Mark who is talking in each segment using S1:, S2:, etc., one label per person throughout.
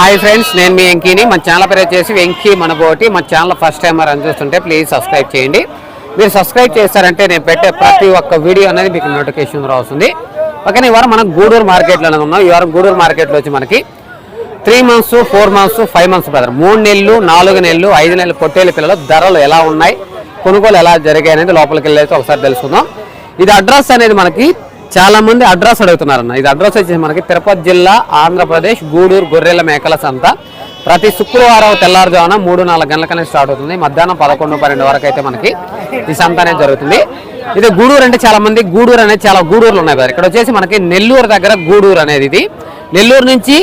S1: Hi friends నేను మీ వెంకీని. మన channel పేరు వచ్చేసి వెంకీ మనబోటి. మన ఛానల్ ఫస్ట్ టైం అని చూస్తుంటే ప్లీజ్ సబ్స్క్రైబ్ చేయండి. మీరు సబ్స్క్రైబ్ చేస్తారంటే నేను పెట్టే ప్రతి ఒక్క వీడియో అనేది మీకు నోటిఫికేషన్ రాస్తుంది ఓకే ఈ వారం మనం గూడూరు మార్కెట్లో ఉన్నాం. ఈ వారం గూడూరు మార్కెట్లో వచ్చి మనకి three months four months five months brother మూడు నెలలు నాలుగు నెలలు ఐదు నెలలు పొట్టేళ్ళ పిల్లలు ధరలు ఎలా ఉన్నాయి కొనుగోలు ఎలా జరిగాయి అనేది లోపలికి వెళ్ళి ఒకసారి తెలుసుకుందాం. ఇది అడ్రస్ అనేది మనకి చాలా మంది అడ్రస్ అడుగుతున్నారన్న. ఇది అడ్రస్ వచ్చేసి మనకి తిరుపతి జిల్లా ఆంధ్రప్రదేశ్ గూడూరు గొర్రెల మేకల సంత. ప్రతి శుక్రవారం తెల్లారుజామున మూడు నాలుగు గంటలకనే స్టార్ట్ అవుతుంది. మధ్యాహ్నం పదకొండు పన్నెండు వరకు అయితే మనకి ఈ సంత అనేది జరుగుతుంది. ఇది గూడూరు అంటే చాలా మంది గూడూరు అనేది చాలా గూడూరులు ఉన్నాయి కదా. ఇక్కడ వచ్చేసి మనకి నెల్లూరు దగ్గర గూడూరు అనేది ఇది. నెల్లూరు నుంచి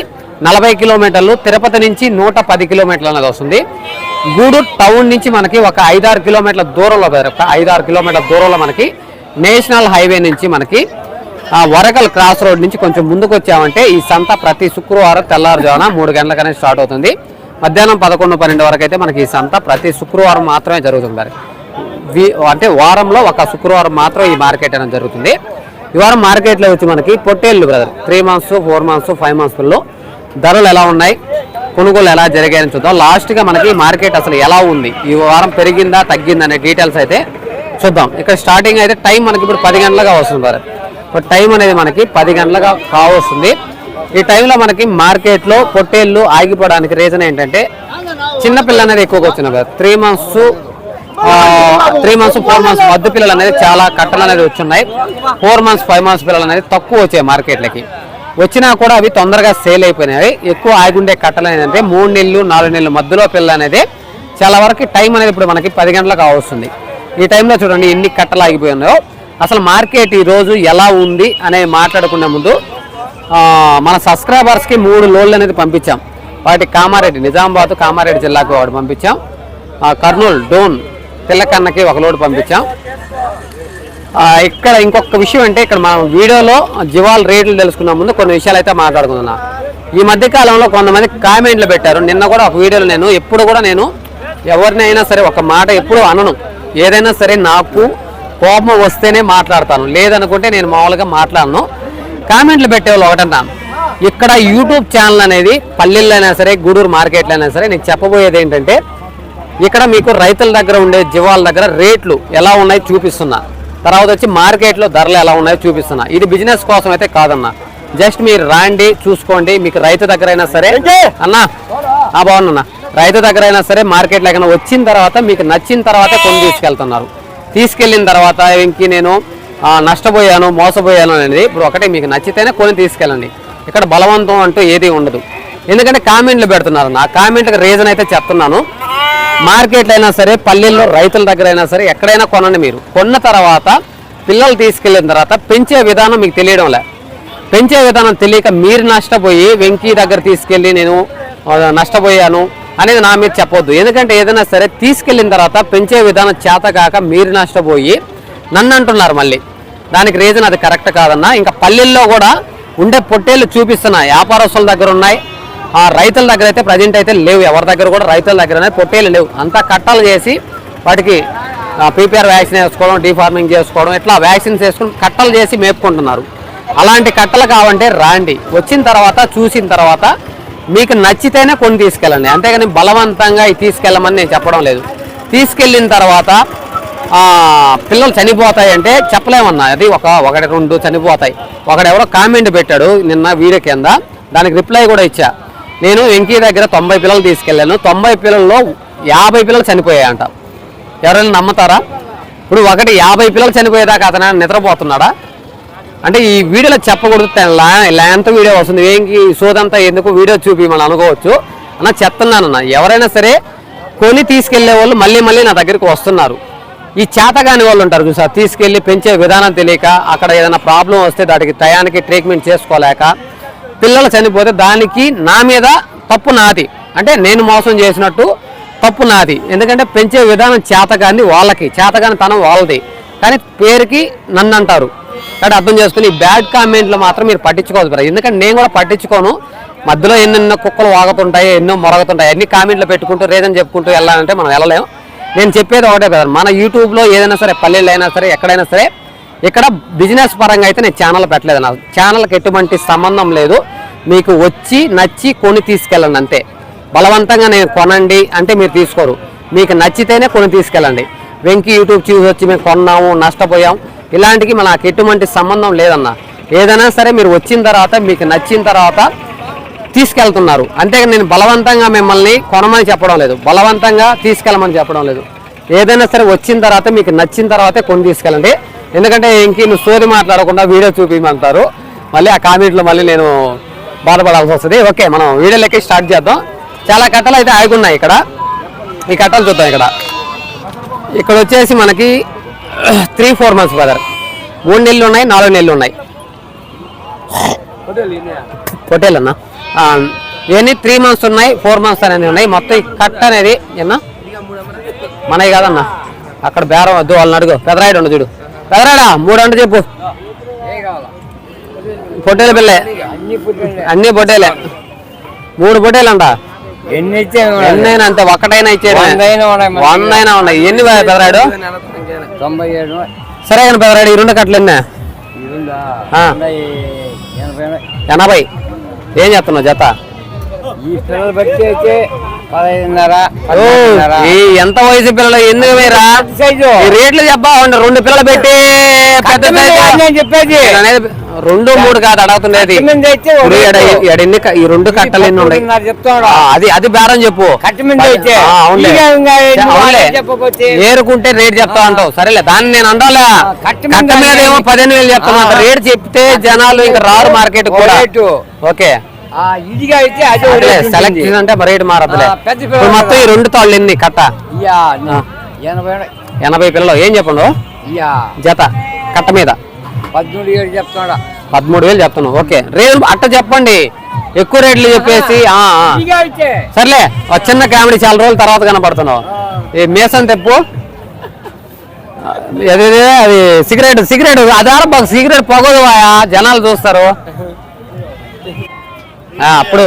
S1: నలభై కిలోమీటర్లు తిరుపతి నుంచి నూట పది కిలోమీటర్లు అనేది వస్తుంది. గూడూరు టౌన్ నుంచి మనకి ఒక ఐదారు కిలోమీటర్ల దూరంలో ఒక ఐదారు కిలోమీటర్ల దూరంలో మనకి నేషనల్ హైవే నుంచి మనకి వరకల్ క్రాస్ రోడ్ నుంచి కొంచెం ముందుకు వచ్చామంటే ఈ సంత ప్రతి శుక్రవారం తెల్లారుజామున మూడు గంటలకనే స్టార్ట్ అవుతుంది. మధ్యాహ్నం పదకొండు పన్నెండు వరకు అయితే మనకి ఈ సంత ప్రతి శుక్రవారం మాత్రమే జరుగుతుంది మరి. వి- అంటే వారంలో ఒక శుక్రవారం మాత్రం ఈ మార్కెట్ అనేది జరుగుతుంది. ఈ వారం మార్కెట్లో వచ్చి మనకి పొట్టేళ్ళు brother three months four months five మంత్స్లో ధరలు ఎలా ఉన్నాయి? కొనుగోలు ఎలా జరిగాయని చూద్దాం. లాస్ట్గా మనకి మార్కెట్ అసలు ఎలా ఉంది? ఈ వారం పెరిగిందా తగ్గిందా అనే డీటెయిల్స్ అయితే చూద్దాం. ఇక్కడ స్టార్టింగ్ అయితే టైం మనకి ఇప్పుడు పది గంటలుగా వస్తుంది బ్రదర్. టైం అనేది మనకి పది గంటలుగా కావస్తుంది. ఈ టైంలో మనకి మార్కెట్లో పొట్టేళ్ళు ఆగిపోవడానికి రీజన్ ఏంటంటే చిన్నపిల్ల అనేది ఎక్కువగా వచ్చిన three months three months four months మధ్య పిల్లలు అనేది చాలా కట్టలు అనేది వచ్చున్నాయి ఫోర్ మంత్స్ ఫైవ్ మంత్స్ పిల్లలు అనేది తక్కువ వచ్చాయి మార్కెట్లకి. వచ్చినా కూడా అవి తొందరగా సేల్ అయిపోయినాయి. ఎక్కువ ఆగుండే కట్టలు ఏంటంటే మూడు నెలలు నాలుగు నెలలు మధ్యలో పిల్ల అనేది చాలా వరకు టైం అనేది ఇప్పుడు మనకి పది గంటలకు అవస్తుంది ఈ టైంలో చూడండి ఎన్ని కట్టలు ఆగిపోయి ఉన్నాయో అసలు మార్కెట్ ఈ రోజు ఎలా ఉంది అనేది మాట్లాడుకునే ముందు మన సబ్స్క్రైబర్స్కి మూడు లోన్లు అనేది పంపించాం. వాటి కామారెడ్డి నిజామాబాద్ కామారెడ్డి జిల్లాకు ఒకటి పంపించాం. కర్నూలు డోన్ పిల్లకన్నకి ఒక లోడ్ పంపించాం. ఇక్కడ ఇంకొక విషయం అంటే ఇక్కడ మనం వీడియోలో జివాల్ రేట్లు తెలుసుకున్న ముందు కొన్ని విషయాలు అయితే మాట్లాడుకుంటున్నాం. ఈ మధ్య కాలంలో కొంతమంది కామెంట్లు పెట్టారు. నిన్న కూడా ఒక వీడియోలో నేను ఎప్పుడు కూడా నేను ఎవరినైనా సరే ఒక మాట ఎప్పుడు అనను. ఏదైనా సరే నాకు కోపం వస్తేనే మాట్లాడతాను. లేదనుకుంటే నేను మామూలుగా మాట్లాడను. కామెంట్లు పెట్టేవాళ్ళు ఒకటన్నాను ఇక్కడ యూట్యూబ్ ఛానల్ అనేది పల్లెల్లో అయినా సరే గూడూరు మార్కెట్లో అయినా సరే నేను చెప్పబోయేది ఏంటంటే ఇక్కడ మీకు రైతుల దగ్గర ఉండే జీవాల దగ్గర రేట్లు ఎలా ఉన్నాయో చూపిస్తున్నా. తర్వాత వచ్చి మార్కెట్లో ధరలు ఎలా ఉన్నాయో చూపిస్తున్నా. ఇది బిజినెస్ కోసం అయితే కాదన్నా. జస్ట్ మీరు రాండి చూసుకోండి. మీకు రైతు దగ్గర అయినా సరే అన్నా ఆ బాగున్నా రైతు దగ్గర అయినా సరే మార్కెట్లో ఎక్కడ వచ్చిన తర్వాత మీకు నచ్చిన తర్వాత కొని తీసుకెళ్తున్నారు. తీసుకెళ్ళిన తర్వాత ఇంక నేను నష్టపోయాను మోసపోయాను అనేది ఇప్పుడు ఒకటే మీకు నచ్చితేనే కొని తీసుకెళ్ళండి. ఇక్కడ బలవంతం అంటూ ఏది ఉండదు. ఎందుకంటే కామెంట్లు పెడుతున్నారు నా కామెంట్కి రీజన్ అయితే చెప్తున్నాను. మార్కెట్లో అయినా సరే పల్లెల్లో రైతుల దగ్గర అయినా సరే ఎక్కడైనా కొనండి మీరు. కొన్న తర్వాత పిల్లలు తీసుకెళ్ళిన తర్వాత పెంచే విధానం మీకు తెలియడం లే. పెంచే విధానం తెలియక మీరు నష్టపోయి వెంకీ దగ్గర తీసుకెళ్ళి నేను నష్టపోయాను. అనేది నా మీద చెప్పొద్దు. ఎందుకంటే ఏదైనా సరే తీసుకెళ్ళిన తర్వాత పెంచే విధానం చేతకాక మీరు నష్టపోయి నన్ను అంటున్నారు మళ్ళీ. దానికి రీజన్ అది కరెక్ట్ కాదన్నా ఇంకా పల్లెల్లో కూడా ఉండే పొట్టేళ్ళు చూపిస్తున్నా. వ్యాపారస్తుల దగ్గర ఉన్నాయి. ఆ రైతుల దగ్గర అయితే ప్రజెంట్ అయితే లేవు. ఎవరి దగ్గర కూడా రైతుల దగ్గర పొట్టేలు లేవు. అంతా కట్టాలు చేసి వాటికి పీపీఆర్ వ్యాక్సిన్ వేసుకోవడం డీఫార్మింగ్ చేసుకోవడం ఇట్లా వ్యాక్సిన్స్ వేసుకుని కట్టలు చేసి మేపుకుంటున్నారు. అలాంటి కట్టలు కావంటే రాండి. వచ్చిన తర్వాత చూసిన తర్వాత మీకు నచ్చితేనే కొని తీసుకెళ్ళండి. అంతేగాని బలవంతంగా ఇది తీసుకెళ్ళమని నేను చెప్పడం లేదు. తీసుకెళ్ళిన తర్వాత పిల్లలు చనిపోతాయి అంటే చెప్పలేమన్నా. అది ఒక ఒకటి రెండు చనిపోతాయి. ఒకడెవరో కామెంట్ పెట్టాడు నిన్న వీడియో కింద. దానికి రిప్లై కూడా ఇచ్చా. నేను వెంకీ దగ్గర తొంభై పిల్లలు తీసుకెళ్ళాను. తొంభై పిల్లల్లో యాభై పిల్లలు చనిపోయాయంట. ఎవరైనా నమ్ముతారా? ఇప్పుడు ఒకటి యాభై పిల్లలు చనిపోయేదాకా అతను నిద్రపోతున్నాడా? అంటే ఈ వీడియోలో చెప్పకూడదు లెంత్ వీడియో వస్తుంది. ఏంకి సోదంతా ఎందుకు వీడియో చూపి మనం అనుకోవచ్చు. అన్న చెప్తున్నానన్న ఎవరైనా సరే కొని తీసుకెళ్ళే వాళ్ళు మళ్ళీ మళ్ళీ నా దగ్గరికి వస్తున్నారు. ఈ చేతగాని వాళ్ళు ఉంటారు చూసారు తీసుకెళ్ళి పెంచే విధానం తెలియక అక్కడ ఏదైనా ప్రాబ్లం వస్తే దానికి టయానికి ట్రీట్మెంట్ చేసుకోలేక పిల్లలు చనిపోతే దానికి నా మీద తప్పు నాది. అంటే నేను మోసం చేసినట్టు తప్పు నాది. ఎందుకంటే పెంచే విధానం చేతగాని వాళ్ళకి చేతగాని తనం వాళ్ళది. కానీ పేరుకి నన్ను అంటారు. కాబట్టి అర్థం చేసుకుని ఈ బ్యాడ్ కామెంట్లు మాత్రం మీరు పట్టించుకోవద్దు బ్రదర్. ఎందుకంటే నేను కూడా పట్టించుకోను. మధ్యలో ఎన్నెన్నో కుక్కలు వాగుతుంటాయి ఎన్నో మొరగుతుంటాయి అన్ని కామెంట్లు పెట్టుకుంటూ రీజన్ చెప్పుకుంటూ వెళ్ళాలంటే మనం వెళ్ళలేము నేను చెప్పేది ఒకటే బ్రదర్ మన యూట్యూబ్లో ఏదైనా సరే పల్లెల్లో అయినా సరే ఎక్కడైనా సరే ఇక్కడ బిజినెస్ పరంగా అయితే నేను ఛానల్ పెట్టలేదు. నా ఛానల్కి ఎటువంటి సంబంధం లేదు. మీకు వచ్చి నచ్చి కొని తీసుకెళ్ళండి అంతే. బలవంతంగా నేను కొనండి అంటే మీరు తీసుకోరు. మీకు నచ్చితేనే కొని తీసుకెళ్ళండి. వెంకీ యూట్యూబ్ చూసి వచ్చి మేము కొన్నాము నష్టపోయాం. ఇలాంటికి మనకు ఎటువంటి సంబంధం లేదన్న. ఏదైనా సరే మీరు వచ్చిన తర్వాత మీకు నచ్చిన తర్వాత తీసుకెళ్తున్నారు. అంతేగా నేను బలవంతంగా మిమ్మల్ని కొనమని చెప్పడం లేదు. బలవంతంగా తీసుకెళ్ళమని చెప్పడం లేదు. ఏదైనా సరే వచ్చిన తర్వాత మీకు నచ్చిన తర్వాతే కొని తీసుకెళ్ళండి. ఎందుకంటే ఇంక నువ్వు స్టోరీ మాట్లాడకుండా వీడియో చూపించమంటారు మళ్ళీ ఆ కామెంట్లో మళ్ళీ నేను బాధపడాల్సి వస్తుంది. ఓకే మనం వీడియోలకి స్టార్ట్ చేద్దాం. చాలా కట్టలు అయితే ఆగున్నాయి ఇక్కడ. ఈ కట్టలు చూద్దాం ఇక్కడ. ఇక్కడ వచ్చేసి మనకి త్రీ ఫోర్ మంత్స్ బ్రదర్ మూడు నెలలు ఉన్నాయి నాలుగు నెలలు ఉన్నాయి. పొట్టేలు అన్న. ఇవన్నీ త్రీ మంత్స్ ఉన్నాయి ఫోర్ మంత్స్ అనేది ఉన్నాయి. మొత్తం ఈ కట్ట అనేది ఏమన్నా? మనవి కాదన్న. అక్కడ బేరం వద్దు వాళ్ళని అడుగు. పెదరాయుడు ఉండు చూడు. పెదరాడా మూడు అంటే చెప్పు. పొట్టేలు పిల్లే. అన్ని పొట్టేలే. మూడు పొట్టేలు అంట.
S2: ఎన్ని ఇచ్చాను
S1: ఎన్నైనా అంతే ఒక్కటైనా ఇచ్చేది
S2: వందైనా ఉన్నాయి
S1: ఎన్ని పెదరాడు
S2: తొంభై ఏడు.
S1: సరే ఈ రెండు కట్టలు ఎన్నే?
S2: ఎనభై.
S1: ఏం చెప్తున్నావు జత?
S2: ఈ పిల్లలు బట్టి అయితే పదహైదున్నర
S1: ఓ,
S2: పదహారున్నర.
S1: ఈ ఎంత వయసు పిల్లలు ఎందుకు వేరా
S2: సైజు.
S1: రేట్లు చెప్పా ఉండు, రెండు పిల్లలు పెట్టి పెద్ద
S2: చెప్పేది.
S1: రెండు మూడు కాదు అడుగుతుండేది ఎన్ని ఈ రెండు కట్టలు ఎన్ని ఉన్నాయి? అది అది బేరం చెప్పు. ఏరుకుంటే రేట్ చెప్తా అంటావు. సరేలే దాన్ని నేను అండాలా
S2: కట్ట మీద
S1: ఏమో పదిహేను వేలు చెప్తున్నా
S2: ఆ.
S1: రేట్ చెప్తే జనాలు ఇంకా రారు మార్కెట్ కూడా. ఓకే.
S2: ఇదిగా అయితే అదే ఉంటుంది.
S1: అంటే రేట్ మారదులే మొత్తం ఈ రెండు తాళ్ళు ఎన్ని? కట్ట?
S2: ఎనభై
S1: పిల్లలు. ఏం చెప్పండు? జత. కట్ట మీద.
S2: పద్మూడు ఏడు చెప్తాడా
S1: పదమూడు వేలు చెప్తున్నావు. ఓకే. రేట్ అట్ట చెప్పండి. ఎక్కువ రేట్లు చెప్పేసి సర్లే చిన్న కామెడీ చాలా రోజుల తర్వాత కనపడుతున్నావు. ఈ మేసం తెప్పు. అదే అది సిగరెట్ సిగరెట్. బాగా సిగరెట్ పొగదు జనాలు చూస్తారు. అప్పుడు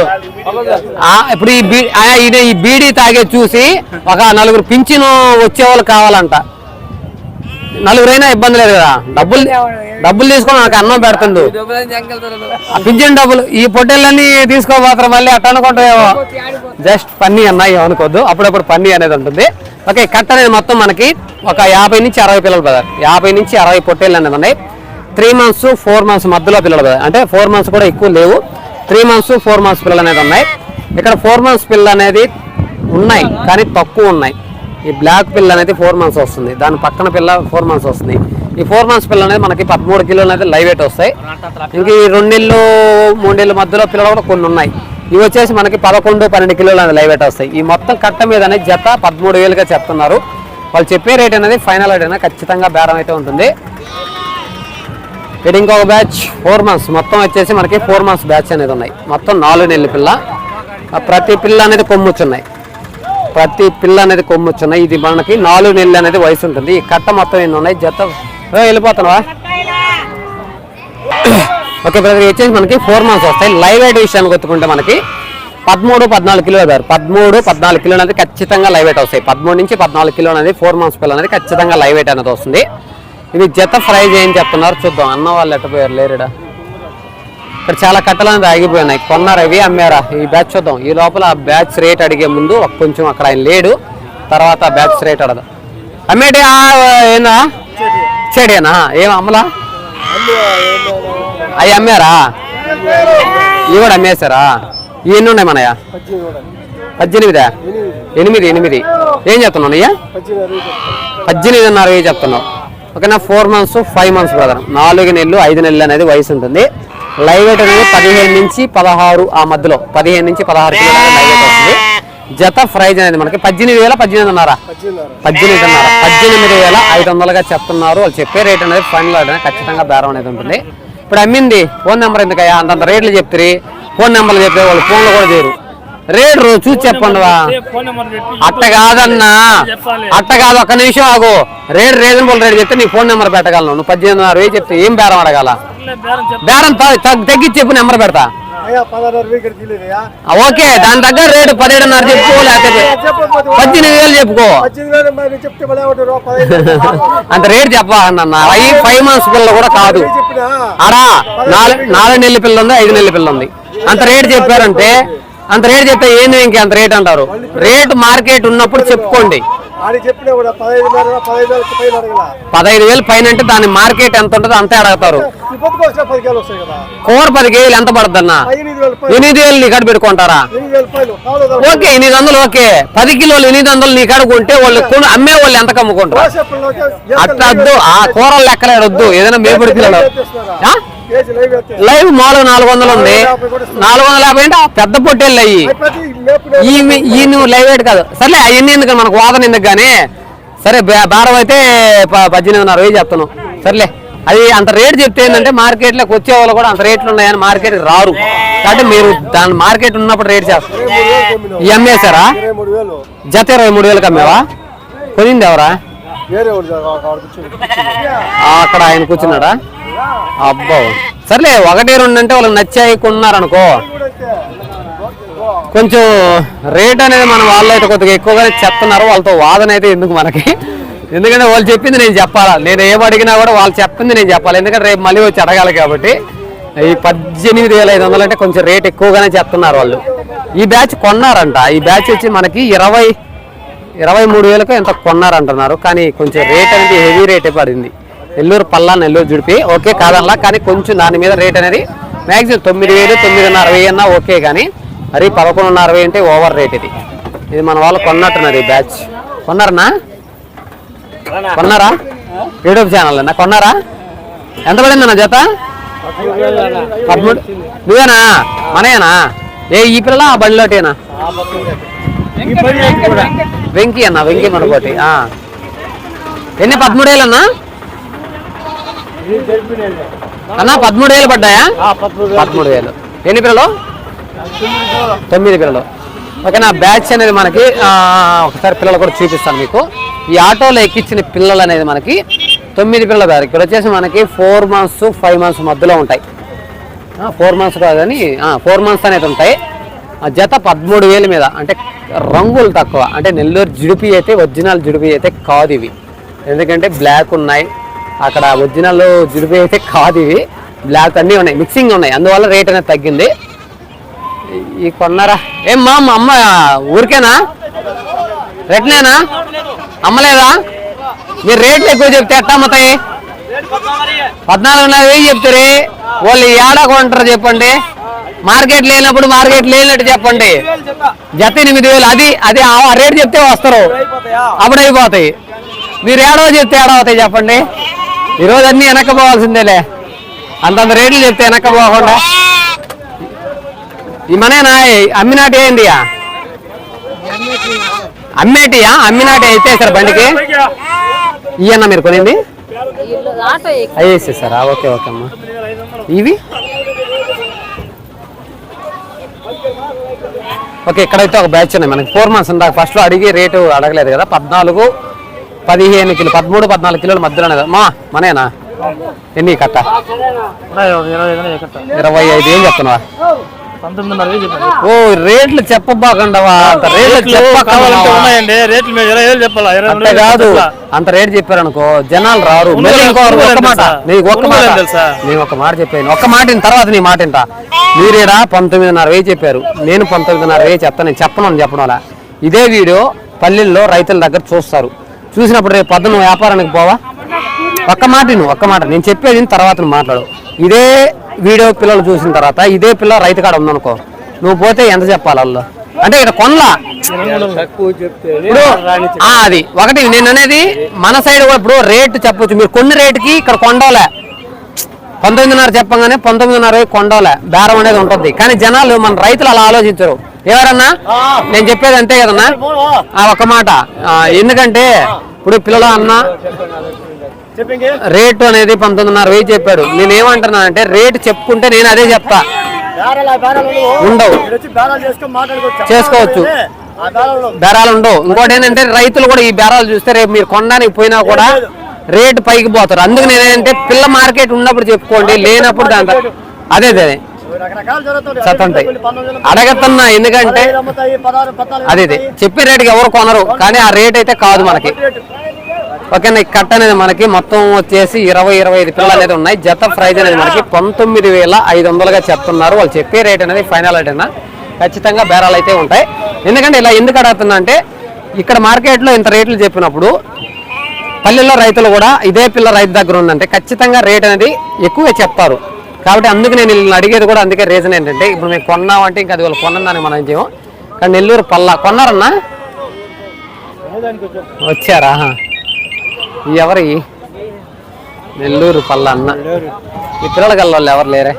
S1: ఇప్పుడు ఈ బీ ఆ, ఈయన ఈ బీడీ తాగే చూసి ఒక నలుగురు పింఛను వచ్చేవాళ్ళు కావాలంట. నలుగురైనా ఇబ్బంది లేదు కదా. డబ్బులు డబ్బులు తీసుకొని నాకు అన్నం పెడుతుంది ఆ పింఛన్ డబ్బులు ఈ పొట్టేళ్ళన్నీ తీసుకోబోతారు మళ్ళీ అట్ట అనుకుంటామేమో జస్ట్ పన్నీ అన్నాయి ఏమనుకోవద్దు అప్పుడప్పుడు పన్నీ అనేది ఉంటుంది. ఓకే కట్ట అనేది మొత్తం మనకి ఒక యాభై నుంచి అరవై పిల్లలు బ్రదర్ యాభై నుంచి అరవై పొట్టేళ్ళు అనేది ఉన్నాయి. త్రీ మంత్స్ ఫోర్ మంత్స్ మధ్యలో పిల్లలు brother. అంటే ఫోర్ మంత్స్ కూడా ఎక్కువ లేవు. త్రీ మంత్స్ ఫోర్ మంత్స్ పిల్లలు అనేది ఉన్నాయి. ఇక్కడ ఫోర్ మంత్స్ పిల్లలు అనేది ఉన్నాయి కానీ తక్కువ ఉన్నాయి. ఈ బ్లాక్ పిల్ల అనేది ఫోర్ మంత్స్ వస్తుంది. దాని పక్కన పిల్ల ఫోర్ మంత్స్ వస్తుంది. ఈ ఫోర్ మంత్స్ పిల్ల అనేది మనకి పదమూడు కిలోలు అనేది లైవ్ వెయిట్ వస్తాయి. ఇంక ఈ రెండేళ్ళు మూడేళ్ళ మధ్యలో పిల్లలు కూడా కొన్ని ఉన్నాయి. ఇవి వచ్చేసి మనకి పదకొండు పన్నెండు కిలోలు అనేది లైవ్ వెయిట్ వస్తాయి. ఈ మొత్తం కట్ట మీద అనేది జత పదమూడు వేలుగా చెప్తున్నారు. వాళ్ళు చెప్పే రేట్ అనేది ఫైనల్ రేట్ అనేది ఖచ్చితంగా బేరం అయితే ఉంటుంది. ఇది ఇంకొక బ్యాచ్ ఫోర్ మంత్స్ మొత్తం వచ్చేసి మనకి ఫోర్ మంత్స్ బ్యాచ్ అనేది ఉన్నాయి. మొత్తం నాలుగు నెలల పిల్ల. ప్రతి పిల్ల అనేది కొమ్ముచ్చున్నాయి ప్రతి పిల్ల అనేది కొమ్ముచ్చున్నాయి ఇది మనకి నాలుగు నెలలు అనేది వయసు ఉంటుంది. ఈ కట్ట మొత్తం ఎన్ని ఉన్నాయి? జత. వెళ్ళిపోతున్నావా? ఓకే బ్రదర్ వచ్చేసి మనకి ఫోర్ మంత్స్ వస్తాయి. లైవ్ వెయిట్ విషయానికి వచ్చుకుంటే మనకి పదమూడు పద్నాలుగు కిలో గారు పదమూడు పద్నాలుగు కిలో అనేది ఖచ్చితంగా లైవ్ వెయిట్ వస్తాయి. పదమూడు నుంచి పద్నాలుగు కిలో అనేది ఫోర్ మంత్స్ పిల్ల అనేది ఖచ్చితంగా లైవ్ వెయిట్ అనేది వస్తుంది. ఇవి జత ఫ్రై చేయని చెప్తున్నారు. చూద్దాం. అన్న వాళ్ళు ఎట్టపోయారు లేరుడా? ఇక్కడ చాలా కట్టలు అనేది ఆగిపోయినాయి. కొన్నారు అవి అమ్మారా? ఈ బ్యాచ్ చూద్దాం. ఈ లోపల ఆ బ్యాచ్ రేట్ అడిగే ముందు ఒక కొంచెం అక్కడ ఆయన లేడు. తర్వాత బ్యాచ్ రేట్ అడదు. అమ్మేటి ఏనా ఏందా? చెడేనా? ఏం అమ్మలా? అవి అమ్మారా? ఇవి కూడా అమ్మేశారా? ఇవి ఎన్ని ఉన్నాయి మనయా పద్దెనిమిదా? ఎనిమిది ఎనిమిది. ఏం చెప్తున్నావు అయ్యా పద్దెనిమిదిన్నర వెయ్యి చెప్తున్నావు? ఓకేనా? Four months five months brother నాలుగు నెలలు ఐదు నెలలు అనేది వయసు ఉంటుంది. లైవ్ వెయిట్ అనేది పదిహేను నుంచి పదహారు ఆ మధ్యలో. పదిహేను నుంచి పదహారు కిలోల లైవ్ వెయిట్ వస్తుంది. జత ప్రైజ్ అనేది మనకి పద్దెనిమిది వేల పద్దెనిమిదిన్నర. పద్దెనిమిదిన్నర పద్దెనిమిది వేల ఐదు వందలుగా చెప్తున్నారు. వాళ్ళు చెప్పే రేట్ అనేది ఫైనల్ అనేది ఖచ్చితంగా బేరం అనేది ఉంటుంది. ఇప్పుడు అమ్మింది ఫోన్ నెంబర్ ఎందుకయ్యా? అంతంత రేట్లు చెప్తారు. ఫోన్ నెంబర్లు చెప్తే వాళ్ళు ఫోన్లు కూడా చేయరు. రేట్ రోజు చూసి చెప్పండి వా. అట్ట కాదన్నా అట్ట కాదు ఒక్క నిమిషం ఆగు. రేట్ రీజనబుల్ రేట్ చెప్తే నీ ఫోన్ నెంబర్ పెట్టగలను. నువ్వు పద్దెనిమిదిన్నర వేలు చెప్తే ఏం బేరం అడగాల? బేరం తగ్గించి చెప్పు నెంబర్ పెడతా. ఓకే దాని దగ్గర రేటు పదిహేడున్నర చెప్పుకో లేకపోతే పద్దెనిమిది వేలు చెప్పుకో. అంత రేట్ చెప్పా అన్న అవి ఫైవ్ మంత్స్ పిల్లలు కూడా కాదు. ఆడా నాలుగు నాలుగు నెలల పిల్ల ఉంది ఐదు నెలల పిల్ల ఉంది. అంత రేట్ చెప్పారంటే అంత రేట్ చెప్తే ఏంది ఇంక అంత రేట్ అంటారు? రేట్ మార్కెట్ ఉన్నప్పుడు చెప్పుకోండి.
S3: పదహైదు వేల పైన
S1: అంటే దాని మార్కెట్ ఎంత ఉంటుందో అంతే అడుగుతారు. కూర పది కేజీలు ఎంత పడుతుందన్న?
S3: ఎనిమిది వేల
S1: నీ కాడ పెట్టుకుంటారా? ఓకే ఎనిమిది వందలు ఓకే. పది కిలోలు ఎనిమిది వందలు నీ కాడ కొంటే వాళ్ళు అమ్మే వాళ్ళు ఎంత కమ్ముకుంటారు? అట్లా వద్దు. ఆ కూరలు లెక్కలేడు వద్దు ఏదైనా మేపుడు పిల్లలు
S3: లైవ్
S1: మామూలుగా నాలుగు వందలు ఉంది నాలుగు వందల యాభై అంటే పెద్ద పొట్టేళ్ళు అయ్యి ఈ నువ్వు లైవ్ వెయిట్ కాదు సర్లే అవన్నీ ఎందుకు మనకు వాదన ఎందుకు కానీ సరే బేరం అయితే పద్దెనిమిదిన్నర వెయ్యి చెప్తాను సర్లే అది అంత రేట్ చెప్తే ఏంటంటే మార్కెట్లోకి వచ్చే వాళ్ళు కూడా అంత రేట్లు ఉన్నాయని మార్కెట్ రారు కాబట్టి మీరు దాని మార్కెట్ ఉన్నప్పుడు రేట్ చేస్తారు
S3: వేలు
S1: జత ఇరవై మూడు వేలకు అమ్మేవా కొనింది ఎవరా అక్కడ ఆయన కూర్చున్నాడా అబ్బో. సర్లే ఒకటి రెండు అంటే వాళ్ళకి నచ్చాయి కొన్నారనుకో. కొంచెం రేట్ అనేది మన వాళ్ళు అయితే కొద్దిగా ఎక్కువగానే చెప్తున్నారు. వాళ్ళతో వాదన అయితే ఎందుకు మనకి? ఎందుకంటే వాళ్ళు చెప్పింది నేను చెప్పాలా? నేను ఏం అడిగినా కూడా వాళ్ళు చెప్పింది నేను చెప్పాలి? ఎందుకంటే రేపు మళ్ళీ వచ్చి అడగాలి కాబట్టి. ఈ పద్దెనిమిది వేల ఐదు వందలు అంటే కొంచెం రేట్ ఎక్కువగానే చెప్తున్నారు వాళ్ళు. ఈ బ్యాచ్ కొన్నారంట. ఈ బ్యాచ్ వచ్చి మనకి ఇరవై ఇరవై మూడు వేలకు ఎంత కొన్నారంటున్నారు. కానీ కొంచెం రేట్ అనేది హెవీ రేటే పడింది. నెల్లూరు పల్లా నెల్లూరు జుడిపి. ఓకే కాదనలా కానీ కొంచెం దాని మీద రేట్ అనేది మ్యాక్సిమం తొమ్మిది వేలు తొమ్మిదిన్నర వెయ్యి అన్నా ఓకే కానీ మరి పదకొండున్నర వెయ్యి అంటే ఓవర్ రేట్ ఇది. ఇది మన వాళ్ళు కొన్నట్టున్నారు ఈ బ్యాచ్. కొన్నారనా కొన్నారా? యూట్యూబ్ ఛానల్ అన్న. కొన్నారా? ఎంత పడింది అన్న జత? పదమూడు. నువ్వేనా? మనయేనా? ఏ ఈ పిల్ల ఆ బండిలోటేనా? వెంకీ అన్న వెంకీ మనకోటి. ఎన్ని? పదమూడేళ్ళు అన్నా అన్నా పదమూడేళ్ళు పడ్డాయా? పదమూడు వేలు ఎన్ని పిల్లలు? తొమ్మిది పిల్లలు. ఓకే నా బ్యాచ్ అనేది మనకి ఒకసారి పిల్లలు కూడా చూపిస్తాను మీకు. ఈ ఆటోలో ఎక్కించిన పిల్లలు అనేది మనకి తొమ్మిది పిల్లలు కాదు. ఇక్కడ వచ్చేసి మనకి ఫోర్ మంత్స్ ఫైవ్ మంత్స్ మధ్యలో ఉంటాయి. ఫోర్ మంత్స్ కాదు కానీ ఫోర్ మంత్స్ అనేది ఉంటాయి. ఆ జత పదమూడు వేల మీద. అంటే రంగులు తక్కువ. అంటే నెల్లూరు జిడిపి అయితే ఒరిజినల్ జిడిపి అయితే కాదు ఇవి. ఎందుకంటే బ్లాక్ ఉన్నాయి. అక్కడ ఒరిజినల్ జిడిపి అయితే కాదు ఇవి. బ్లాక్ అన్నీ ఉన్నాయి. మిక్సింగ్ ఉన్నాయి. అందువల్ల రేట్ అనేది తగ్గింది. ఈ కొన్నారా? ఏం మా అమ్మ ఊరికేనా? రెట్నేనా అమ్మలేదా? మీరు రేట్లు ఎక్కువ చెప్తే ఎట్లా అమ్ముతాయి? పద్నాలుగున్నర వెయ్యి చెప్తారు. వాళ్ళు ఏడా కొంటారు చెప్పండి. మార్కెట్ లేనప్పుడు మార్కెట్ లేనట్టు చెప్పండి. జత ఎనిమిది వేలు. అది అది ఆ చెప్తే వస్తారు. అప్పుడు అయిపోతాయి. మీరు ఏడవ చెప్తే ఏడవ అవుతాయి చెప్పండి. ఈరోజు అన్ని వెనకపోవాల్సిందేలే అంతంత రేట్లు చెప్తే వెనకపోకుండా ఈ మనేనా అమ్మినాటి ఏందియా అమ్మేటియా? అమ్మినాటి అయితే సార్ బండికి? ఇవన్న మీరు కొనింది? అయ్యేసేసారా ఓకే ఓకే అమ్మా. ఇవి? ఓకే ఇక్కడైతే ఒక బ్యాచ్ ఉన్నాయి. మనకి ఫోర్ మంత్స్ ఇందాక ఫస్ట్లో అడిగి రేటు అడగలేదు కదా. పద్నాలుగు పదిహేను కిలో పదమూడు పద్నాలుగు కిలోల మధ్యలోనే కదా మా మనేనా ఎన్ని కట్ట? ఇరవై ఐదు ఏం చెప్తున్నావా? ఓ రేట్లు చెప్పబాకండవా? అంత రేట్లు చెప్పకండి
S2: రేట్లు
S1: అంతే కాదు? అంత రేట్ చెప్పారనుకో జనాలు రారు. ఒక్క మాట? నీకు ఒక్క మాట.
S2: తెలుసా?
S1: నేను ఒక మాట చెప్పాను. ఒక్క మాట తర్వాత నీ మాట వింటా. మీరేడా పంతొమ్మిదిన్నర వేయి చెప్పారు. నేను పంతొమ్మిదిన్నర వేయి చెప్తాను నేను చెప్పను అని చెప్పడం ఇదే వీడియో పల్లెల్లో రైతుల దగ్గర చూస్తారు. చూసినప్పుడు రేపు పొద్దున్న వ్యాపారానికి పోవా? ఒక్క మాట నువ్వు ఒక్క మాట. నేను చెప్పేది తర్వాత నువ్వు మాట్లాడు. ఇదే వీడియో పిల్లలు చూసిన తర్వాత ఇదే పిల్ల రైతు కాడ ఉందనుకో నువ్వు పోతే ఎంత చెప్పాలి వాళ్ళు? అంటే ఇక్కడ కొనలా? ఇప్పుడు అది ఒకటి నేను అనేది మన సైడ్ కూడా ఇప్పుడు రేటు చెప్పొచ్చు. మీరు కొన్ని రేటుకి ఇక్కడ కొండోలే. పంతొమ్మిదిన్నర చెప్పగానే పంతొమ్మిదిన్నర వెయ్యి కొండోలే. బేరం అనేది ఉంటుంది. కానీ జనాలు మన రైతులు అలా ఆలోచించరు. ఎవరన్నా? నేను చెప్పేది అంతే కదన్నా? ఆ ఒక్క మాట. ఎందుకంటే ఇప్పుడు పిల్లల అన్న రేటు అనేది పంతొమ్మిదిన్నర వెయ్యి చెప్పాడు. నేను ఏమంటున్నా అంటే రేటు చెప్పుకుంటే నేను అదే చెప్తా.
S3: ఉండవు.
S1: చేసుకోవచ్చు.
S3: బేరాలు
S1: ఉండవు. ఇంకోటి ఏంటంటే రైతులు కూడా ఈ బేరాలు చూస్తే రేపు మీరు కొనడానికి పోయినా కూడా రేటు పైకి పోతారు. అందుకు నేనేంటే పిల్ల మార్కెట్ ఉన్నప్పుడు చెప్పుకోండి లేనప్పుడు దాంట్లో అదే అదే. సత్తంటాయి అడగతున్నా ఎందుకంటే అదే అదే. చెప్పే రేటుకి ఎవరు కొనరు కానీ ఆ రేట్ అయితే కాదు మనకి. ఓకేనా ఈ కట్ట అనేది మనకి మొత్తం వచ్చేసి ఇరవై ఇరవై ఐదు పిల్లలు అనేది ఉన్నాయి. జత ప్రైజ్ అనేది మనకి పంతొమ్మిది వేల ఐదు వందలుగా చెప్తున్నారు. వాళ్ళు చెప్పే రేట్ అనేది ఫైనల్ రేట్ అయినా ఖచ్చితంగా బేరాలు అయితే ఉంటాయి. ఎందుకంటే ఇలా ఎందుకు అడుగుతున్నా అంటే ఇక్కడ మార్కెట్లో ఇంత రేట్లు చెప్పినప్పుడు పల్లెల్లో రైతులు కూడా ఇదే పిల్ల రైతు దగ్గర ఉందంటే ఖచ్చితంగా రేట్ అనేది ఎక్కువే చెప్తారు. కాబట్టి అందుకు నేను వీళ్ళని అడిగేది కూడా అందుకే రీజన్ ఏంటంటే ఇప్పుడు మేము కొన్నామంటే ఇంకా అది వాళ్ళు కొన్నదాన్ని మనం చేయం కానీ నెల్లూరు పల్ల. కొన్నారన్నా? వచ్చారా? ఎవరి నెల్లూరు పల్ల అన్న. ఈ పిల్లల ఎవరు లేరే?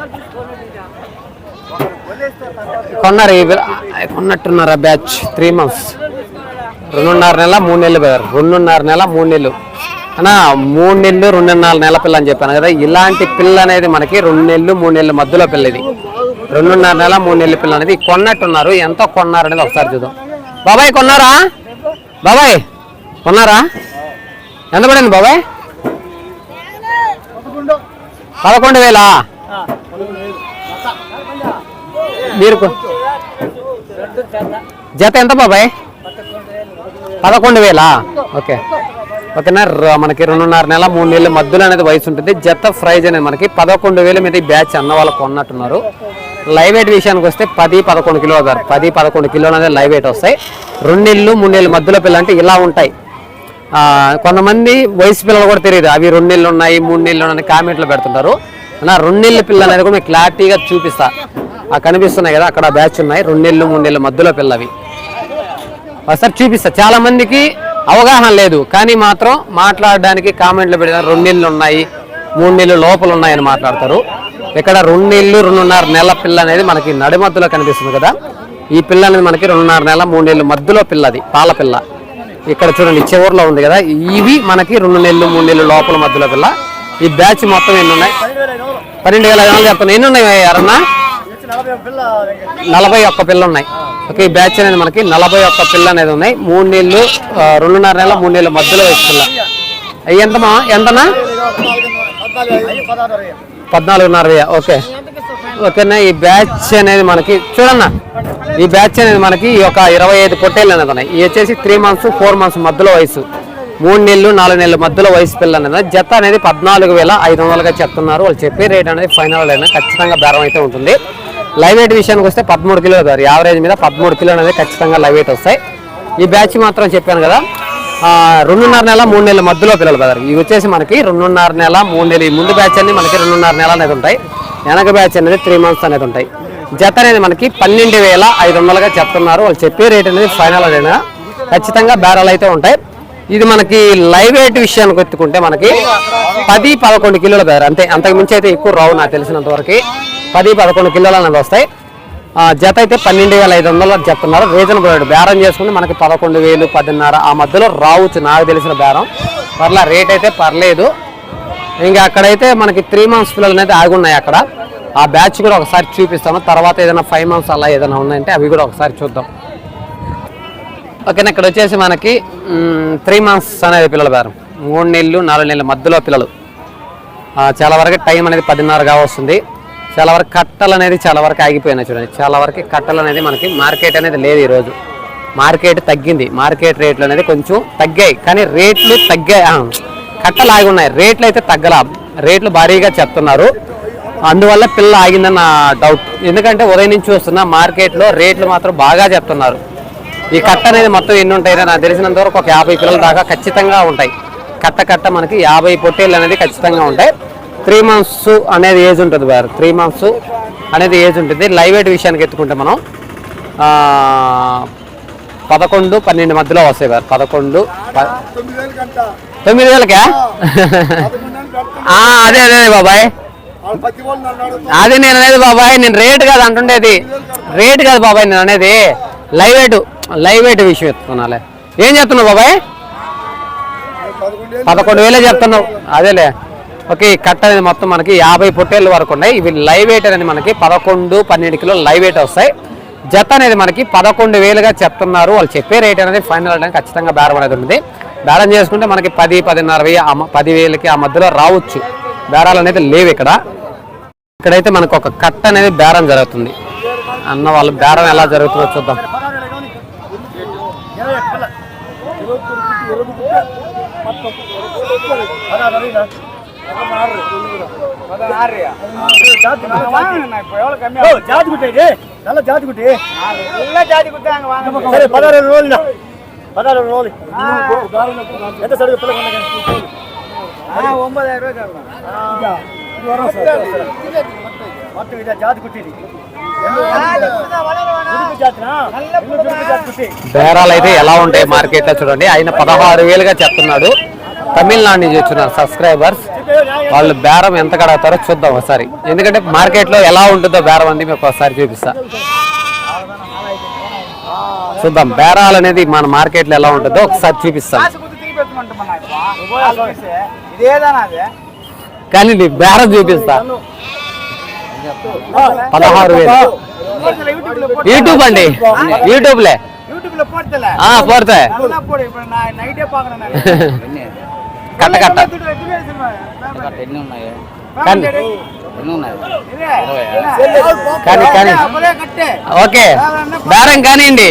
S1: కొన్నారు ఈ కొన్నట్టున్నారా బ్యాచ్? త్రీ మంత్స్ రెండున్నర నెల మూడు నెలలు పోయారు. రెండున్నర నెల మూడు నెలలు. అన్నా మూడు నెలలు రెండున్నర నెల పిల్ల అని చెప్పాను కదా ఇలాంటి పిల్ల అనేది మనకి రెండు నెలలు మూడు నెలల మధ్యలో పిల్ల ఇది రెండున్నర నెల మూడు నెలల పిల్ల అనేది కొన్నట్టున్నారు. ఎంత కొన్నారు అనేది ఒకసారి చూద్దాం. బాబాయ్ కొన్నారా? బాబాయ్ కొన్నారా? ఎంత పడింది బాబాయ్? పదకొండు వేలా? మీరు జత ఎంత బాబాయ్? పదకొండు వేలా. ఓకే. ఓకేనా? మనకి రెండున్నర నెల మూడు నెలల మధ్యలో అనేది వయసు ఉంటుంది. జత ప్రైజ్ అనేది మనకి పదకొండు వేల మీద బ్యాచ్ అన్న వాళ్ళు కొన్నట్టున్నారు. లైవ్ వెయిట్ విషయానికి వస్తే పది పదకొండు కిలోలు గారు. పది పదకొండు కిలోలు అనేది లైవ్ వెయిట్ వస్తాయి. రెండు నెలలు మూడు నెలల మధ్యలో పిల్లలు అంటే ఇలా ఉంటాయి. కొంతమంది వయసు పిల్లలు కూడా తెలియదు. అవి రెండు నెలలు ఉన్నాయి మూడు నెలలు ఉన్నాయి కామెంట్లు పెడుతుంటారు. నా రెండు నెలల పిల్లలు అనేది కూడా మీకు క్లారిటీగా చూపిస్తా. ఆ కనిపిస్తున్నాయి కదా అక్కడ బ్యాచ్ ఉన్నాయి. రెండు నెలలు మూడు నెలల మధ్యలో పిల్లవి. ఒకసారి చూపిస్తా. చాలా మందికి అవగాహన లేదు. కానీ మాత్రం మాట్లాడడానికి కామెంట్లు పెడతారు. రెండు నెలలు ఉన్నాయి మూడు నెలలు లోపల ఉన్నాయని మాట్లాడతారు. ఇక్కడ రెండు నెలలు రెండున్నర నెల పిల్ల అనేది మనకి నడి మధ్యలో కనిపిస్తుంది కదా. ఈ పిల్ల అనేది మనకి రెండున్నర నెల మూడు నెలల మధ్యలో పిల్లది పాల పిల్ల. ఇక్కడ చూడండి చివరిలో ఉంది కదా. ఇవి మనకి రెండు నెలలు మూడు నెలలు లోపల మధ్యలో పిల్ల. ఈ బ్యాచ్ మొత్తం ఎన్ని ఉన్నాయి? పన్నెండు వేల ఐదు వందలు చెప్తాను ఎన్ని ఉన్నాయి
S3: నలభై
S1: ఒక్క పిల్ల ఉన్నాయి. ఓకే ఈ బ్యాచ్ అనేది మనకి నలభై ఒక్క పిల్ల అనేది ఉన్నాయి. మూడు నెలలు రెండున్నర నెలల మూడు నెలల మధ్యలో వయసు పిల్ల అవి ఎంతమా? ఎంతనా? పద్నాలుగున్నర వెయ్యి ఓకే. ఓకేనా ఈ బ్యాచ్ అనేది మనకి చూడన్న ఈ బ్యాచ్ అనేది మనకి ఈ ఒక ఇరవై ఐదు పొట్టేళ్ళు అనేది ఉన్నాయి. ఇవి వచ్చేసి త్రీ మంత్స్ ఫోర్ మంత్స్ మధ్యలో వయసు. మూడు నెలలు నాలుగు నెలల మధ్యలో వయసు పిల్ల అనేది జత అనేది పద్నాలుగు వేల ఐదు వందలుగా చెప్తున్నారు. వాళ్ళు చెప్పే రేట్ అనేది ఫైనల్ అయినా ఖచ్చితంగా బేరం అయితే ఉంటుంది. లైవ్ వెయిట్ విషయానికి వస్తే పదమూడు కిలోలు సార్ యావరేజ్ మీద పదమూడు కిలోలు అనేది ఖచ్చితంగా లైవ్ వెయిట్ వస్తాయి. ఈ బ్యాచ్ మాత్రం చెప్పాను కదా రెండున్నర నెల మూడు నెలల మధ్యలో పిల్లలు బ్రదర్ ఇవి వచ్చేసి మనకి రెండున్నర నెల మూడు నెలలు ఈ ముందు బ్యాచ్ అన్ని మనకి రెండున్నర నెల అనేది ఉంటాయి. వెనక బ్యాచ్ అనేది త్రీ మంత్స్ అనేది ఉంటాయి. జత అనేది మనకి పన్నెండు వేల ఐదు వందలుగా చెప్తున్నారు. వాళ్ళు చెప్పే రేట్ అనేది ఫైనల్ అనేది ఖచ్చితంగా బేరాలు అయితే ఉంటాయి. ఇది మనకి లైవ్ వెయిట్ విషయానికి ఎత్తుకుంటే మనకి పది పదకొండు కిలోల బేర అంతే అంతకు మించి అయితే ఎక్కువ రావు నాకు తెలిసినంత వరకు పది పదకొండు కిలోలు అనేది వస్తాయి. ఆ, జత అయితే పన్నెండు వేల ఐదు వందలు చెప్తున్నారు. Reasonable rate. బేరం చేసుకుంటే మనకి పదకొండు వేలు పదిన్నర. ఆ మధ్యలో రావచ్చు నాకు తెలిసిన బేరం. పర్లా రేట్ అయితే పర్లేదు. ఇంకా అక్కడైతే మనకి త్రీ మంత్స్ పిల్లలు అనేది ఆగి ఉన్నాయి అక్కడ. ఆ బ్యాచ్ కూడా ఒకసారి చూపిస్తాను తర్వాత ఏదైనా ఫైవ్ మంత్స్ అలా ఏదైనా ఉన్నాయంటే అవి కూడా ఒకసారి చూద్దాం. ఓకేనా ఇక్కడ వచ్చేసి మనకి త్రీ మంత్స్ అనేది పిల్లల బేరం. మూడు నెలలు నాలుగు నెలల మధ్యలో పిల్లలు. చాలా వరకు టైం అనేది పదిన్నరగా వస్తుంది చాలా వరకు కట్టలు అనేది చాలా వరకు ఆగిపోయినాయి చూడండి. చాలా వరకు కట్టలు అనేది మనకి మార్కెట్ అనేది లేదు ఈరోజు. మార్కెట్ తగ్గింది. మార్కెట్ రేట్లు అనేది కొంచెం తగ్గాయి. కానీ రేట్లు తగ్గాయి. కట్టలు ఆగి ఉన్నాయి. రేట్లు అయితే తగ్గల. రేట్లు భారీగా చెప్తున్నారు. అందువల్ల పిల్ల ఆగిందన్న డౌట్ ఎందుకంటే ఉదయం నుంచి వస్తున్న మార్కెట్లో రేట్లు మాత్రం బాగా చెప్తున్నారు. ఈ కట్ట అనేది మొత్తం ఎన్ని ఉంటాయి నాకు తెలిసినంత వరకు ఒక యాభై పిల్లల దాకా ఖచ్చితంగా ఉంటాయి. కట్ట కట్ట మనకి యాభై పొట్టేళ్ళు అనేది ఖచ్చితంగా ఉంటాయి. త్రీ మంత్స్ అనేది ఏజ్ ఉంటుంది వేరు త్రీ మంత్స్ అనేది ఏజ్ ఉంటుంది. లైవ్ వెయిట్ విషయానికి ఎత్తుకుంటే మనం పదకొండు పన్నెండు మధ్యలో వస్తాయి వేరు పదకొండు
S3: తొమ్మిది
S1: వేలకా? అదే అదే బాబాయ్. అది నేను అనేది బాబాయ్ నేను రేట్ కాదు అంటుండేది. రేట్ కాదు బాబాయ్ నేను అనేది. లైవ్ వెయిట్ లైవ్ వెయిట్ విషయం ఎత్తుకున్నాలే. ఏం చెప్తున్నావు బాబాయ్?
S3: పదకొండు వేలే
S1: చెప్తున్నావు. అదేలే. ఓకే ఈ కట్ట అనేది మొత్తం మనకి యాభై పొట్టేళ్ళ వరకు ఉన్నాయి. ఇవి లైవ్ వెయిట్ అనేది మనకి పదకొండు పన్నెండు కిలోలు లైవ్ వెయిట్ వస్తాయి. జత అనేది మనకి పదకొండు వేలుగా చెప్తున్నారు. వాళ్ళు చెప్పే రేట్ అనేది ఫైనల్ అనేది ఖచ్చితంగా బేరం అనేది ఉంది బేరం చేసుకుంటే మనకి పది పదిన్నర వెయ్యి పదివేలకి పది వేలకి ఆ మధ్యలో రావచ్చు. బేరాలు అనేది లేవు ఇక్కడ. ఇక్కడైతే మనకు ఒక కట్ట అనేది బేరం జరుగుతుంది. అన్న వాళ్ళు బేరం ఎలా జరుగుతుందో చూద్దాం.
S3: పదహారు వేలు కానీ
S2: జాతి గుట్టే నల్ల జాతి గుట్టి సరే పదహారు రోజులు పదహారు రోజులు ఎంత జాతి
S1: బేరాలు అయితే ఎలా ఉంటాయి? మార్కెట్లో చూడండి. ఆయన పదహారు వేలుగా చెప్తున్నాడు. తమిళనాడు నుంచి వచ్చినారు సబ్స్క్రైబర్స్ వాళ్ళు బేరం ఎంత కడతారో చూద్దాం ఒకసారి. ఎందుకంటే మార్కెట్లో ఎలా ఉంటుందో బేరం అంది మీకు ఒకసారి చూపిస్తా. చూద్దాం బేరాలు అనేది మన మార్కెట్లో ఎలా ఉంటుందో ఒకసారి చూపిస్తాం. కానీ నీ బేరం చూపిస్తా. పదహారు వేలు. యూట్యూబ్ అండి యూట్యూబ్లే. ఆ, కట్ట కట్ట.
S4: ఎన్ని ఉన్నాయి
S1: కానీ
S4: ఎన్ని ఉన్నాయి?
S1: కానీ కానీ
S2: కట్టే.
S1: ఓకే. బేరం కానివ్వండి.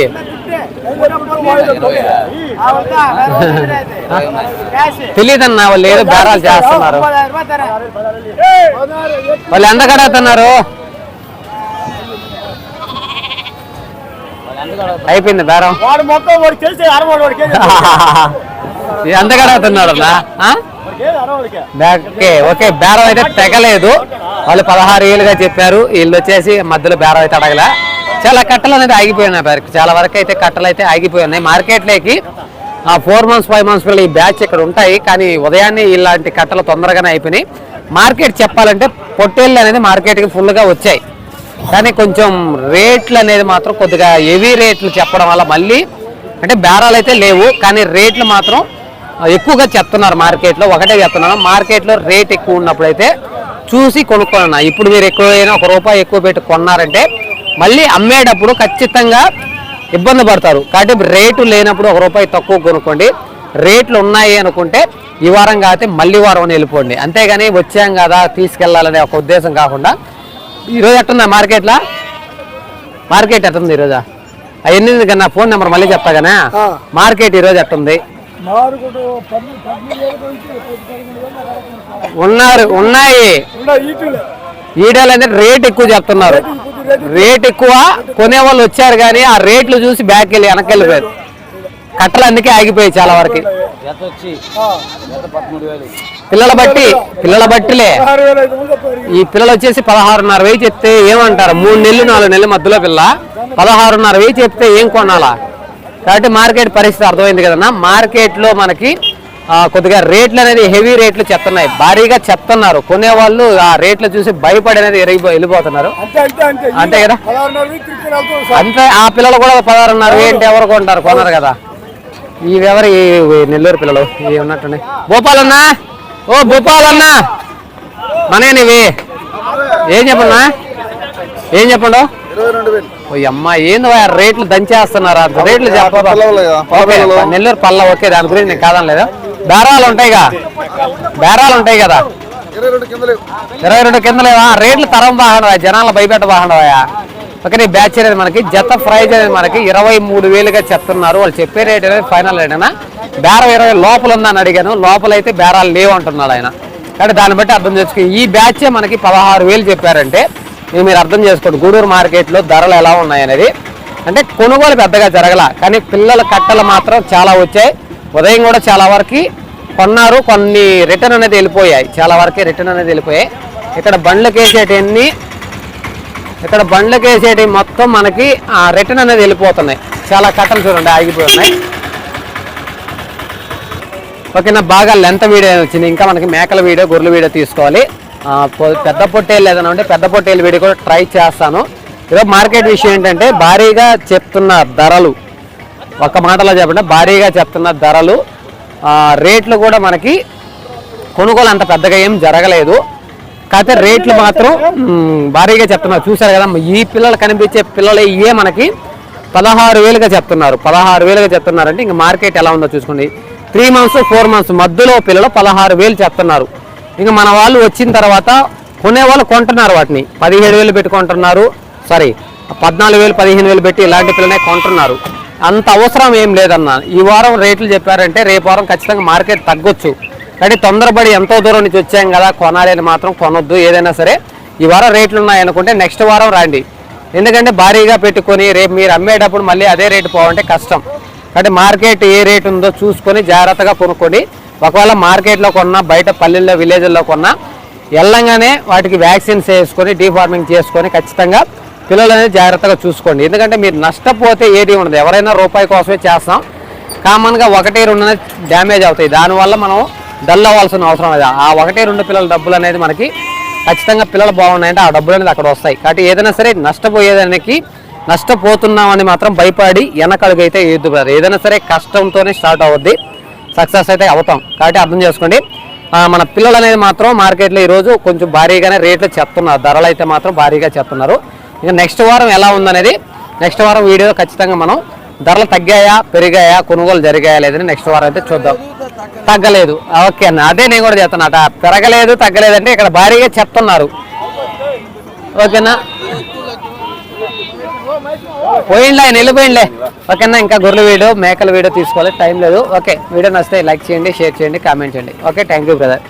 S1: తెలియదన్నా వాళ్ళు ఏదో బేరాలు చేస్తున్నారు. వాళ్ళు ఎంత కడుగుతున్నారు అయిపోయింది బేరం
S2: వాడు మొత్తం తెలిసి అరవాడు వాడికి
S1: ఎంత కడుగుతున్నాడు ఓకే ఓకే బేరం అయితే తెగలేదు. వాళ్ళు పదహారు ఏళ్ళుగా చెప్పారు. వీళ్ళు వచ్చేసి మధ్యలో బేరం అయితే అడగలే. చాలా కట్టలు అనేది ఆగిపోయినాయి మరి చాలా వరకు అయితే కట్టలు అయితే ఆగిపోయి ఉన్నాయి మార్కెట్లోకి ఆ ఫోర్ మంత్స్ ఫైవ్ మంత్స్ పిల్లలు ఈ బ్యాచ్ ఇక్కడ ఉంటాయి. కానీ ఉదయాన్నే ఇలాంటి కట్టలు తొందరగానే అయిపోయినాయి. మార్కెట్ చెప్పాలంటే పొట్టేళ్ళు అనేది మార్కెట్కి ఫుల్గా వచ్చాయి. కానీ కొంచెం రేట్లు అనేది మాత్రం కొద్దిగా హెవీ రేట్లు చెప్పడం వల్ల మళ్ళీ అంటే బేరాలు అయితే లేవు కానీ రేట్లు మాత్రం ఎక్కువగా చెప్తున్నారు మార్కెట్లో ఒకటే చెప్తున్నాను మార్కెట్లో రేట్ ఎక్కువ ఉన్నప్పుడు అయితే చూసి కొనుక్కోనన్నా. ఇప్పుడు మీరు ఎక్కువైనా ఒక రూపాయి ఎక్కువ పెట్టి కొన్నారంటే మళ్ళీ అమ్మేటప్పుడు ఖచ్చితంగా ఇబ్బంది పడతారు. కాబట్టి రేటు లేనప్పుడు ఒక రూపాయి తక్కువ కొనుక్కోండి. రేట్లు ఉన్నాయి అనుకుంటే ఈ వారం కాకపోతే మళ్ళీ వారం అని వెళ్ళిపోండి. అంతేగాని వచ్చాం కదా తీసుకెళ్ళాలనే ఒక ఉద్దేశం కాకుండా ఈరోజు ఎట్టుందా మార్కెట్లో? మార్కెట్ ఎట్టుంది ఈరోజా? అవన్నీ కన్నా ఫోన్ నెంబర్ మళ్ళీ చెప్తా కానీ మార్కెట్ ఈరోజు ఎట్టుంది? ఉన్నారు ఉన్నాయి.
S2: ఈటులే.
S1: ఈడలు అనేది రేట్ ఎక్కువ చెప్తున్నారు. రేట్ ఎక్కువ కొనే వాళ్ళు వచ్చారు కానీ ఆ రేట్లు చూసి బ్యాక్ వెళ్ళి వెనక్కి వెళ్ళిపోయారు కట్టలు అందుకే ఆగిపోయాయి చాలా వరకు. పిల్లల బట్టి పిల్లల బట్టిలే. ఈ పిల్లలు వచ్చేసి పదహారున్నర వెయ్యి చెప్తే ఏమంటారు? మూడు నెలలు నాలుగు నెలల మధ్యలో పిల్ల. పదహారున్నర వెయ్యి చెప్తే ఏం కొనాలా? కాబట్టి మార్కెట్ పరిస్థితి అర్థమైంది కదన్నా? మార్కెట్లో మనకి కొద్దిగా రేట్లు అనేది హెవీ రేట్లు చెప్తున్నాయి. భారీగా చెప్తున్నారు. కొనేవాళ్ళు ఆ రేట్లు చూసి భయపడి అనేది వెళ్ళిపోతున్నారు.
S2: అంతే
S1: కదా? అంతే ఆ పిల్లలు కూడా పదహారున్నర ఏంటి ఎవరు కొంటారు? కొనరు కదా. ఇవి ఎవరు ఈ నెల్లూరు పిల్లలు? ఇవి ఉన్నట్టున్నాయి భూపాలన్నా? ఓ భూపాలన్నా! మనేనివి ఏం చెప్పన్నా ఏం చెప్పండు? ఓ అమ్మ ఏంది రేట్లు దంచేస్తున్నారు? అంత రేట్లు చెప్పదా ఓకే, నెల్లూరు పల్ల ఓకే దాని గురించి నేను కాదని లేదు బేరాలు ఉంటాయిగా బేరాలు ఉంటాయి కదా.
S3: ఇరవై రెండు కింద లేవు.
S1: రేట్లు తరం బాగుండవా జనాల భయపెట్ట బాగుండవా ఓకే బ్యాచ్ అనేది మనకి జత ప్రైజ్ అనేది మనకి ఇరవై మూడు వేలుగా చెప్తున్నారు. వాళ్ళు చెప్పే రేట్ అనేది ఫైనల్ రేట్ అయినా బేరం ఇరవై లోపల ఉందని అడిగాను. లోపల అయితే బేరాలు లేవు అంటున్నాడు ఆయన. కాబట్టి దాన్ని బట్టి అర్థం చేసుకో ఈ బ్యాచే మనకి పదహారు వేలు చెప్పారంటే ఇది మీరు అర్థం చేసుకోండి. గూడూరు మార్కెట్లో ధరలు ఎలా ఉన్నాయనేది అంటే కొనుగోలు పెద్దగా జరగల కానీ పిల్లల కట్టలు మాత్రం చాలా వచ్చాయి. ఉదయం కూడా చాలా వరకు కొన్నారు. కొన్ని రిటర్న్ అనేది వెళ్ళిపోయాయి. చాలా వరకే రిటర్న్ అనేది వెళ్ళిపోయాయి. ఇక్కడ బండ్లకు వేసేటివన్నీ ఇక్కడ బండ్లకు వేసేటి మొత్తం మనకి ఆ రిటర్న్ అనేది వెళ్ళిపోతున్నాయి. చాలా కట్టలు చూడండి ఆగిపోతున్నాయి. ఓకేనా బాగా లెంత్ వీడియో వచ్చింది. ఇంకా మనకి మేకల వీడియో గొర్రెల వీడియో తీసుకోవాలి. పెద్ద పొట్టేలు ఏదైనా ఉంటే పెద్ద పొట్టేలు వీడియో కూడా ట్రై చేస్తాను. ఈరోజు మార్కెట్ విషయం ఏంటంటే భారీగా చెప్తున్న ధరలు. ఒక మాటలో చెప్పండి భారీగా చెప్తున్న ధరలు. రేట్లు కూడా మనకి కొనుగోలు అంత పెద్దగా ఏం జరగలేదు. కాకపోతే రేట్లు మాత్రం భారీగా చెప్తున్నారు. చూసారు కదా ఈ పిల్లలు కనిపించే పిల్లలు ఇవే మనకి పదహారు వేలుగా చెప్తున్నారు. పదహారు వేలుగా చెప్తున్నారు అంటే ఇంకా మార్కెట్ ఎలా ఉందో చూసుకోండి. త్రీ మంత్స్ ఫోర్ మంత్స్ మధ్యలో పిల్లలు పదహారు వేలు చెప్తున్నారు. ఇంకా మన వాళ్ళు వచ్చిన తర్వాత కొనేవాళ్ళు కొంటున్నారు వాటిని. పదిహేడు వేలు పెట్టి కొంటున్నారు. సారీ పద్నాలుగు వేలు పదిహేను వేలు పెట్టి ఇలాంటి పిల్లనే కొంటున్నారు. అంత అవసరం ఏం లేదన్న. ఈ వారం రేట్లు చెప్పారంటే రేపు వారం ఖచ్చితంగా మార్కెట్ తగ్గొచ్చు. కానీ తొందరపడి ఎంతో దూరం నుంచి వచ్చాం కదా కొనాలి అని మాత్రం కొనొద్దు. ఏదైనా సరే ఈ వారం రేట్లు ఉన్నాయనుకుంటే నెక్స్ట్ వారం రండి. ఎందుకంటే భారీగా పెట్టుకొని రేపు మీరు అమ్మేటప్పుడు మళ్ళీ అదే రేటు పోవాలంటే కష్టం. కాబట్టి మార్కెట్ ఏ రేటు ఉందో చూసుకొని జాగ్రత్తగా కొనుక్కోండి ఒకవేళ మార్కెట్లో కొన్నా బయట పల్లెల్లో విలేజ్ల్లో కొన్నా వెళ్ళంగానే వాటికి వ్యాక్సిన్స్ వేసుకొని డీఫార్మింగ్ చేసుకొని ఖచ్చితంగా పిల్లలని జాగ్రత్తగా చూసుకోండి. ఎందుకంటే మీరు నష్టపోతే ఏది ఉండదు. ఎవరైనా రూపాయి కోసమే చేస్తాం. కామన్గా ఒకటి రెండు అనేది డ్యామేజ్ అవుతాయి. దానివల్ల మనం డల్ అవ్వాల్సిన అవసరం లేదు. ఆ ఒకటి రెండు పిల్లల డబ్బులు అనేది మనకి ఖచ్చితంగా పిల్లలు బాగున్నాయంటే ఆ డబ్బులు అనేది అక్కడ వస్తాయి. కాబట్టి ఏదైనా సరే నష్టపోయేదానికి నష్టపోతున్నామని మాత్రం భయపడి వెనకడుగు అయితే బ్రదర్ ఏదైనా సరే కష్టంతోనే స్టార్ట్ అవుద్ది. సక్సెస్ అయితే అవుతాం. కాబట్టి అర్థం చేసుకోండి. మన పిల్లలు అనేది మాత్రం మార్కెట్లో ఈరోజు కొంచెం భారీగానే రేట్లు చెప్తున్నారు. ధరలు అయితే మాత్రం భారీగా చెప్తున్నారు. ఇక నెక్స్ట్ వారం ఎలా ఉందనేది నెక్స్ట్ వారం వీడియో ఖచ్చితంగా మనం ధరలు తగ్గాయా పెరిగాయా కొనుగోలు జరిగాయా లేదని నెక్స్ట్ వారం అయితే చూద్దాం. తగ్గలేదు. ఓకే అన్న. అదే నేను కూడా చెప్తున్నా అట పెరగలేదు తగ్గలేదు అంటే ఇక్కడ భారీగా చెప్తున్నారు. ఓకేనా పోయిండ్లే ఆయన వెళ్ళిపోయిండ్లే ఓకేనా ఇంకా గొర్రెల వీడియో మేకల వీడియో తీసుకోవాలి. టైం లేదు. ఓకే వీడియో నచ్చితే లైక్ చేయండి షేర్ చేయండి కామెంట్ చేయండి. Okay thank you brother